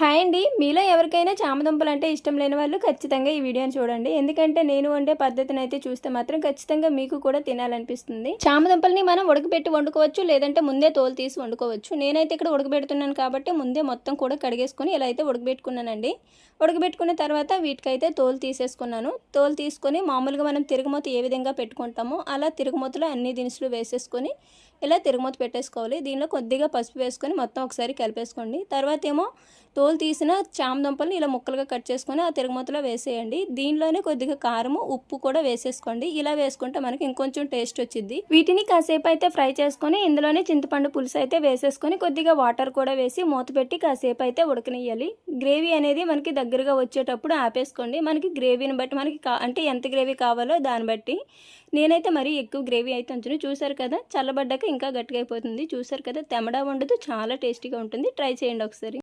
Hi అండి. మీలో ఎవరికైనా చామదుంపలు అంటే ఇష్టం లేని వాళ్ళు ఖచ్చితంగా ఈ వీడియోని చూడండి. ఎందుకంటే నేను వండే పద్ధతిని అయితే చూస్తే మాత్రం ఖచ్చితంగా మీకు కూడా తినాలనిపిస్తుంది. చామదుంపల్ని మనం ఉడకబెట్టి వండుకోవచ్చు లేదంటే ముందే తోలు తీసి వండుకోవచ్చు. నేనైతే ఇక్కడ ఉడకబెడుతున్నాను కాబట్టి ముందే మొత్తం కూడా కడిగేసుకొని ఇలా అయితే ఉడకబెట్టుకున్నానండి. ఉడకబెట్టుకున్న తర్వాత వీటికైతే తోలు తీసేసుకున్నాను. తోలు తీసుకొని మామూలుగా మనం తిరుగుమూత ఏ విధంగా పెట్టుకుంటామో అలా తిరుగుమూతలో అన్ని దినుసులు వేసేసుకొని ఇలా తిరుగుమూత పెట్టేసుకోవాలి. దీనిలో కొద్దిగా పసుపు వేసుకొని మొత్తం ఒకసారి కలిపేసుకోండి. తర్వాత ఏమో తోలు తీసిన చామదుంపల్ని ఇలా ముక్కలుగా కట్ చేసుకొని ఆ తిరుగుమూతలో వేసేయండి. దీనిలోనే కొద్దిగా కారము ఉప్పు కూడా వేసేసుకోండి. ఇలా వేసుకుంటే మనకి ఇంకొంచెం టేస్ట్ వచ్చింది వీటిని కాసేపు అయితే ఫ్రై చేసుకొని ఇందులోనే చింతపండు పులుసు అయితే వేసేసుకొని కొద్దిగా వాటర్ కూడా వేసి మూత పెట్టి కాసేపు అయితే ఉడకనియ్యాలి. గ్రేవీ అనేది మనకి దగ్గరగా వచ్చేటప్పుడు ఆపేసుకోండి. మనకి గ్రేవీని బట్టి మనకి అంటే ఎంత గ్రేవీ కావాలో దాన్ని బట్టి. నేనైతే మరీ ఎక్కువ గ్రేవీ అయితే ఉంచును. చూసారు కదా చల్లబడ్డాక ఇంకా గట్టిగా అయిపోతుంది. చూసారు కదా తెమడా ఉండదు చాలా టేస్టీగా ఉంటుంది. ట్రై చేయండి ఒకసారి.